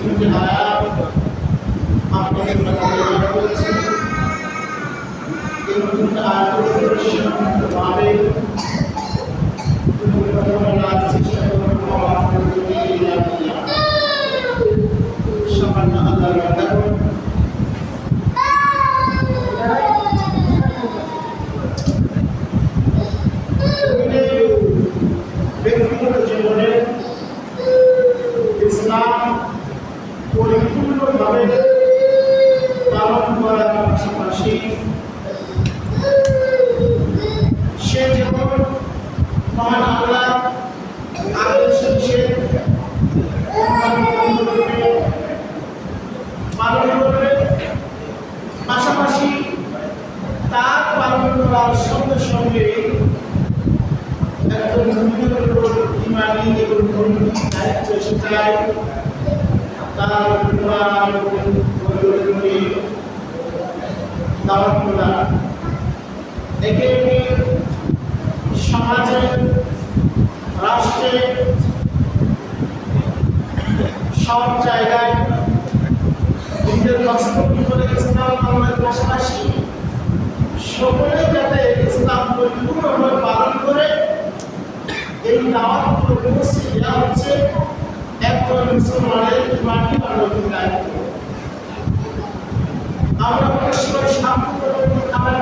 তিনটি আয়াত আপনাদের বলছি ভাবে সামান্য আল্লাহর বান্দা ব্যক্তিগত জীবনে ইসলাম পরিপূর্ণভাবে পালন করার পাশাপাশি সে যেমন মহান আল্লাহ আদেশ নিষেধ পালন করবে পাশাপাশি তার পালন করার সঙ্গে সঙ্গে একজন ইমানি এবং দায়িত্ব সেটাই তার ইমান এবং ধর্মীয় দাওয়াত করা সমাজে রাষ্ট্রে সব জায়গায় নিজের বাস্তব করে ইসলাম ধর্মের পাশাপাশি সকলে যাতে ইসলাম পরিপূর্ণভাবে পালন করে এই দাওয়াতগুলো পৌঁছে দেওয়া হচ্ছে। মুসলমানের ইমানি আলোকিত দায়িত্ব আমরা অনেক সময় শান্তিপূর্ণ খাবার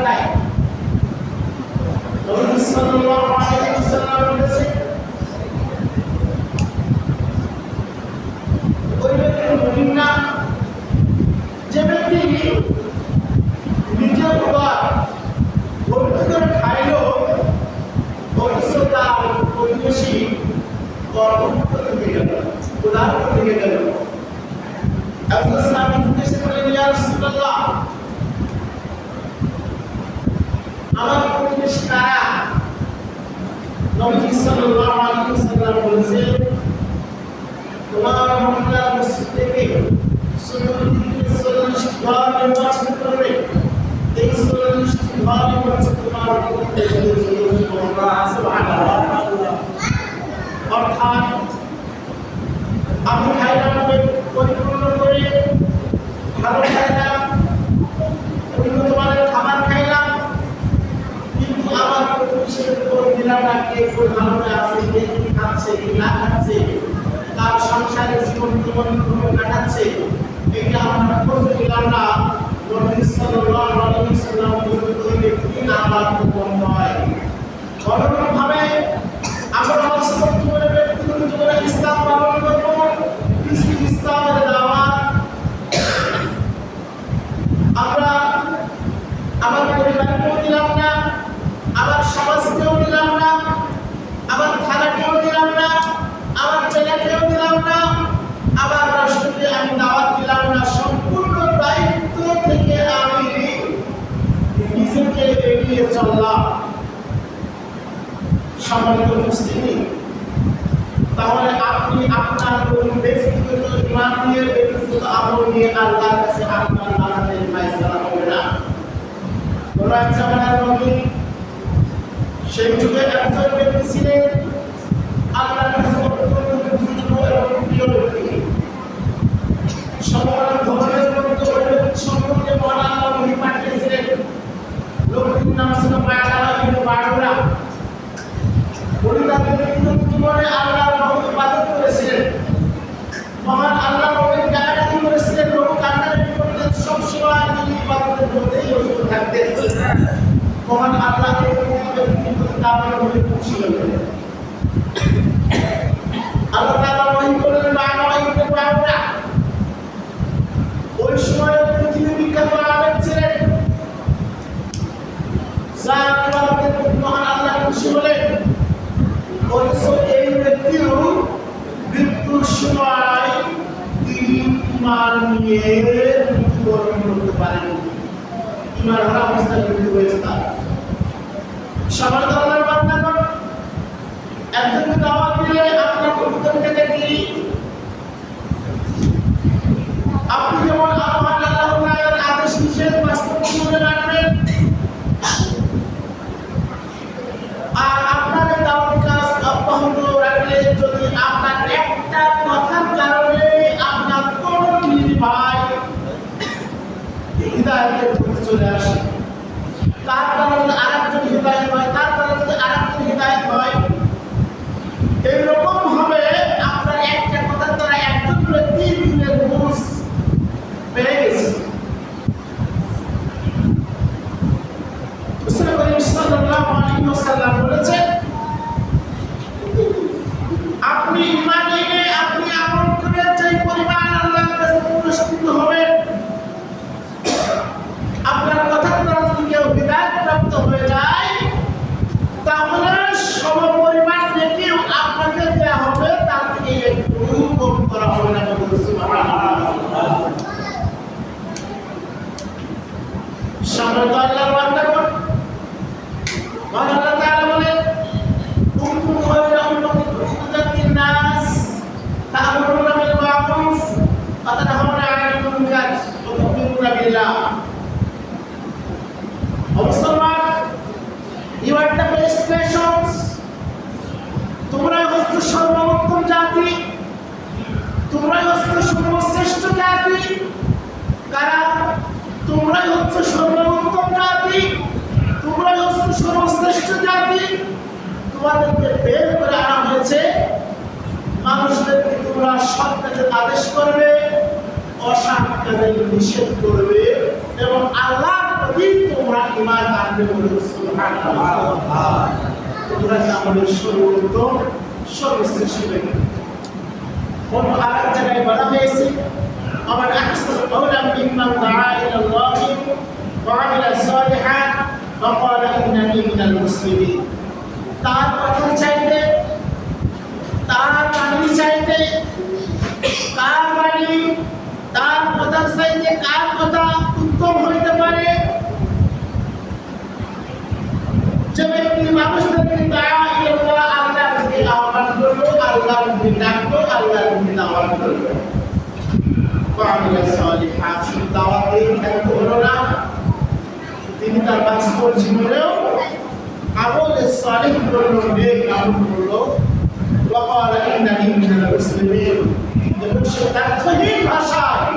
নবী সাল্লাল্লাহু আলাইহি ওয়াসাল্লাম বলেছেন ওই ব্যক্তি মুমিন না যে ব্যক্তি নিজের উপর ভর্তি করে খাইলো অথচ তার প্রতিবেশী কর্মমুক্ত থেকে গেল উদাহরণ থেকে গেল একজন স্বামী জিজ্ঞেস করলেন ইয়া রাসূলুল্লাহ অর্থাৎ আমি খাইলাম পরিপূর্ণ করে ভালো খাইলাম উন্নত মানের খাবার খাইলাম কিন্তু আমার খাচ্ছে কি তার সংসারের জীবন জীবন কাটাচ্ছে এটা আমরা আলাইহি ওয়াসাল্লাম বলেছেন ওই ব্যক্তি আমার উপর নয় অনুরূপভাবে আমরা বাস্তব জীবনে ব্যক্তিগত জীবনে ইসলাম পালন করব কিছু ইসলামের দাওয়াত আমরা আমার পরিবারকেও দিলাম না আমার সমাজকেও দিলাম না আমার থানাকেও দিলাম না আমার জেলাকেও দিলাম না আমার রাষ্ট্রকে আমি দাওয়াত দিলাম না সম্পূর্ণ দায়িত্ব থেকে আমি নিজেকে এগিয়ে চললাম সম্মানিত মুসলিম তাহলে আপনি আপনার কোন ব্যক্তিগত ইমান নিয়ে ব্যক্তিগত আমল নিয়ে আল্লাহর কাছে আপনার আলাদের ফায়সালা হবে না। এক জামানার নবী, সেই যুগে একজন ব্যক্তি ছিলেন, আল্লাহর কাছে অত্যন্ত এবং ধর্মের মধ্যে সম্পর্কে মহান আল্লাহ লোকটির নাম ছিল বায়লা এই ব্যক্তিগত কারণে নবী খুশি হলেন আল্লাহ ওই সময় পৃথিবী বিখ্যাত আলেম ছিলেন যার ইবাদতের প্রতি মহান আল্লাহ খুশি হলেন অথচ এই ব্যক্তিও মৃত্যুর সময় তিনি ইমান নিয়ে করতে ইমান হয়েছে তার। সবার দাওয়াত দিলে আপনার উত্তরটাকে কি আপনি যেমন আল্লাহ আদেশ নিষেধ বাস্তবায়ন করে রাখবেন আর আপনার কাজ অব্যাহত রাখলে যদি আপনার একটা তার চলে আসে। তার ইউ আর দ্য বেস্ট হচ্ছে সর্বোত্তম জাতি। তোমরাই হচ্ছে সর্বশ্রেষ্ঠ জাতি। কারা? তোমরাই হচ্ছে সর্বোত্তম জাতি। তোমরাই হচ্ছে সর্বশ্রেষ্ঠ জাতি। তোমাদেরকে বের করে তোমরা কাজের আদেশ করবে। কাজের নিষেধ করবে এবং আল্লাহর প্রতি তোমরা ইমান আনবে বলে তোমরা আমাদের সর্বোত্তম, সর্বশ্রেষ্ঠ ব্যক্তি। অন্য আরেক জায়গায় বলা হয়েছে, আমার আকসার কওলাম মিম্মান দাআ ইলা আল্লাহ ওয়া আমিলা সালিহান ওয়া ক্বালা ইন্নানি মিনাল তার কথা চাইতে, তার বাণী চাইতে কার বাণী তার কথা চাইতে কার কথা উত্তম হইতে পারে যে ব্যক্তি মানুষদেরকে দায়া ইল্লাল্লাহ আল্লাহর দিকে আহ্বান করলো আল্লাহর দিকে ডাকলো আল্লাহর দিকে আহ্বান করলো وعمل صالحا শুধু দাওয়াতেই থাকতে হলো না তিনি তার বাস্তব জীবনেও আমল সালিহ করলো নেক আমল করলো وقال إنني من المسلمين এবং সে অর্থহীন ভাষায়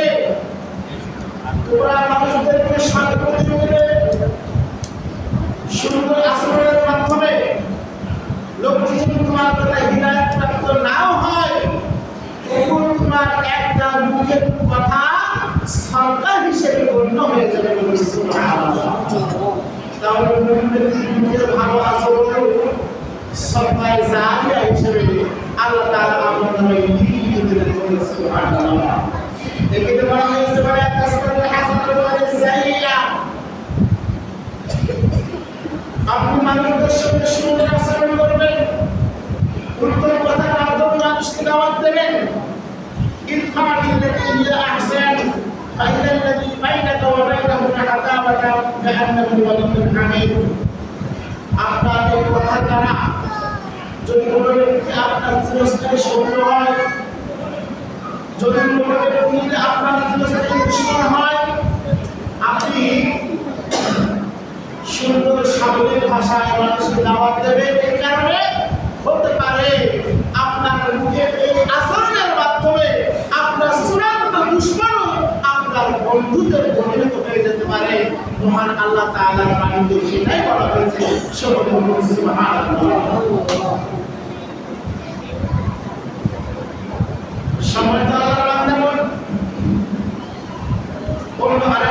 তোমরা মানুষদেরকে সান্ত্বনা দেবে সুন্দর আচরণের হিসেবে গণ্য হয়ে সরকার জারিয়া হিসেবে আল্লাহ তাআলা এখানে বলা হয়েছে বলে তাসবিহ হাসানাত ওয়া সাইয়্যা আপনি মানুষদের সঙ্গে সুন্দর আচরণ করবেন উত্তম কথার মাধ্যমে মানুষকে দাওয়াত দেবেন ادفع بالتي هي احسن فاذا الذي بينك وبينه عداوه كانه ولي حميد আপনার এই কথা দ্বারা যদি কোনো ব্যক্তি আপনার চিরস্থায়ী শত্রু হয় যদি কোনো ব্যক্তি আপনার চিরস্থায়ী দুশ্মন হয় আপনি সুন্দর ভাষায় মানুষকে দাওয়াত দেবেন এই কারণে হতে পারে আপনার মুখে এই আচরণের মাধ্যমে আপনার চূড়ান্ত দুশ্মন আপনার বন্ধুদের পরিণত হয়ে যেতে পারে। মহান আল্লাহ বাণীতে সেটাই বলা হয়েছে সময় তো আল্লাহর আরেক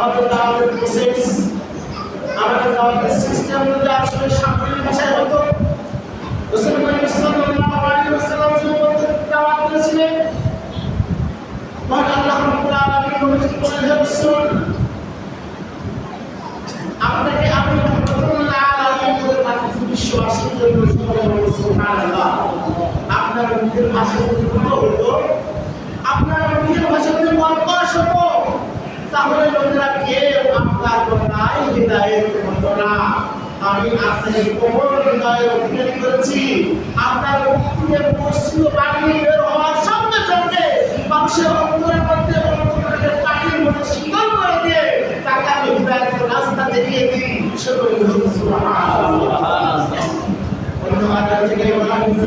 আমাদের দাওয়াতের প্রসেস আমাদের দাওয়াতের সিস্টেম যদি আসলে সামনের ভাষায় হতো রসুল করিম সাল্লাল্লাহু আলাইহি ওয়াসাল্লাম যে মধ্যে দাওয়াত করেছিলেন মহান আল্লাহ রাব্বুল আলামিন বলেছেন হে রাসূল আপনাকে আমি রহমতুল্লাহ আলামিন বলে পাঠিয়েছি বিশ্ববাসীর জন্য সকলে বলুন সুবহানাল্লাহ আপনার মুখের ভাষা যদি ভালো হতো আপনার মুখের ভাষা যদি মর্কশ হতো তাহলে লোকেরা কেউ আপনার কথায় হৃদয়ের হতো না আমি আপনাকে কোমল হৃদয়ের অধিকারী করেছি আপনার মুখ থেকে মসজিদ বের হওয়ার সঙ্গে সঙ্গে মানুষের অন্তরের মধ্যে অন্তরের হৃদয়ের রাস্তা দেখিয়ে দিই থেকে বলা হয়েছে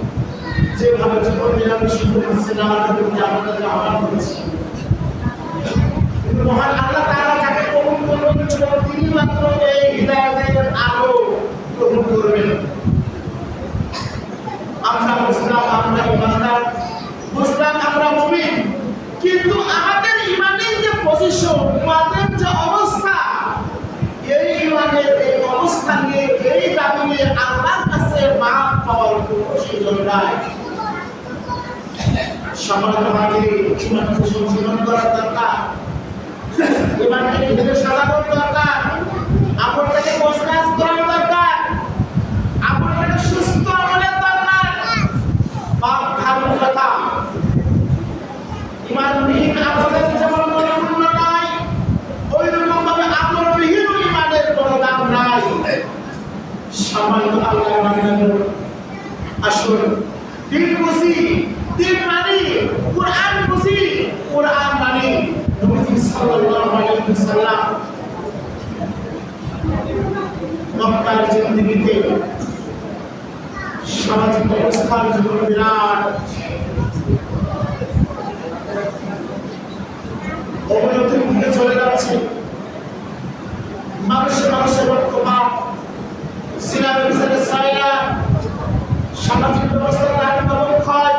যেভাবে জীবন নিরামে শুরু করছে না আমাদের প্রতি আপনাদের আহ্বান মহান আল্লাহ তাআলা যাকে কবুল তিনি মাত্র এই হৃদয়ের সম্মানিত ভাগে ইমানকে সামাজিক ব্যবস্থার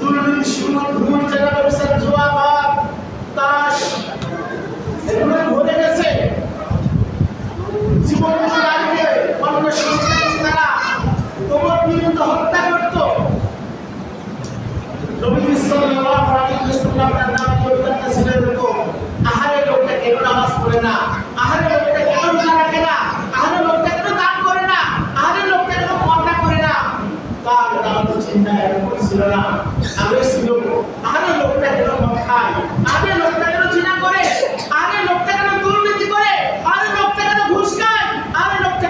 দুর্নীতি ভাব তাস এগুলো ঘটে গেছে। জীবন নারীকে অন্য তারা তোমার বিরুদ্ধে হত্যা করত। নবী সাল্লাল্লাহু তার নাম পরিবর্তন ছিল এরকম আহারে লোকটা কেন নামাজ পড়ে না আহারে লোকটা কেন রোজা রাখে না আহারে লোকটা কেন দান করে না আহারে লোকটা কেন পর্দা করে না তার নাম তো চিন্তা এরকম ছিল না আগে ছিল আহারে লোকটা কেন মদ খায় আগে লোকটা কেন জিনা করে আগে লোকটা কেন দুর্নীতি করে আরে লোকটা কেন ঘুষ খায় আরে লোকটা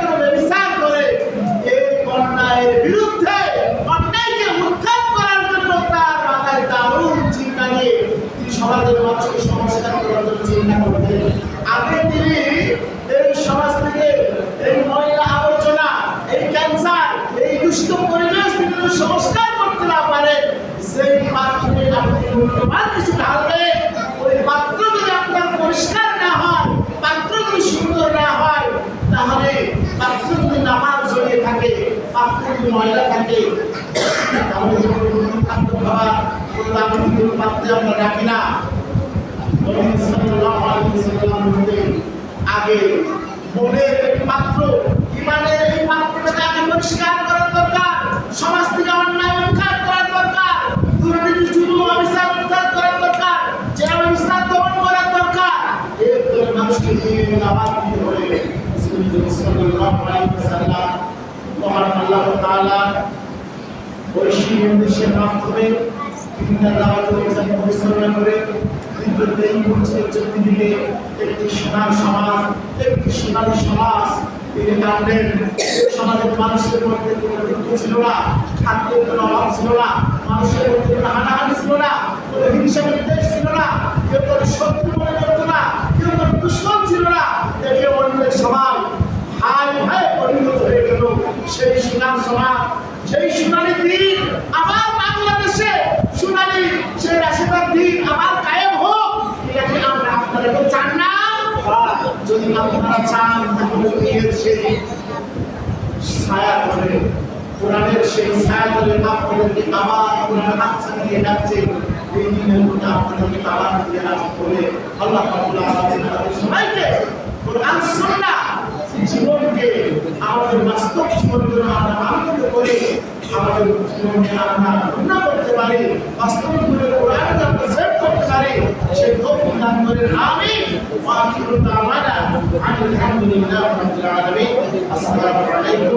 দূষিত পরিবেশ তিনি যদি সংস্কার করতে না পারেন সেই পাত্রে আপনি মূল্যবান কিছু ঢালবে। ওই পাত্র যদি আপনার পরিষ্কার না হয়, পাত্র যদি সুন্দর না হয়, তাহলে পাত্র যদি নামাজ জড়িয়ে থাকে, পাত্র যদি ময়লা থাকে, তাহলে আমরা রাখি না। আগে মনের পাত্র আল্লাহ তাআলা ঐশী দেশের মাধ্যমে বিভিন্ন দাওয়াত অভিযান পরিচালনা করে এই মুহূর্তের চতুর্দিকে একটি সোনার সমাজ, একটি সোনালী সমাজ। তিনি টানলেন সমাজের মানুষের মধ্যে কোনো দুঃখ ছিল না, খাদ্যের কোনো অভাব ছিল না, মানুষের মধ্যে কোনো হানাহানি ছিল না, কোনো হিংসা বিদ্বেষ ছিল না, কেউ কোনো শত্রু মনে করতো না, কেউ কোনো দুশ্মন ছিল না। দেখে অন্যের সমাজ হাই হাই পরিণত হয়ে গেল। সেই সুনাম সমাজ সেই সোনালী দিন আবার বাংলাদেশে সোনালী সেই রাশেদার দিন আবার কায়েম হোক। এটা কি আমরা আপনারা চান না। যদি আপনারা চান, তাহলে সেই ছায়া ধরে, কোরআনের সেই ছায়া ধরে আপনাদেরকে আবার কোরআন দিয়ে ডাকছে, এই দিনের আপনাদেরকে আবার দিয়ে রাজি করে আল্লাহ সবাইকে কোরআন, সুন্নাহ জীবনকে আমাদের বাস্তব জীবনের জন্য আমরা আনন্দ করে আমাদের জীবনে আমরা পূর্ণ করতে পারি। বাস্তব জীবনের কোরআন আমরা সেভ করতে পারি, সেই তৌফিক দান করেন আমি রাহমাতুল্লাহি ওয়া বারাকাতুহু।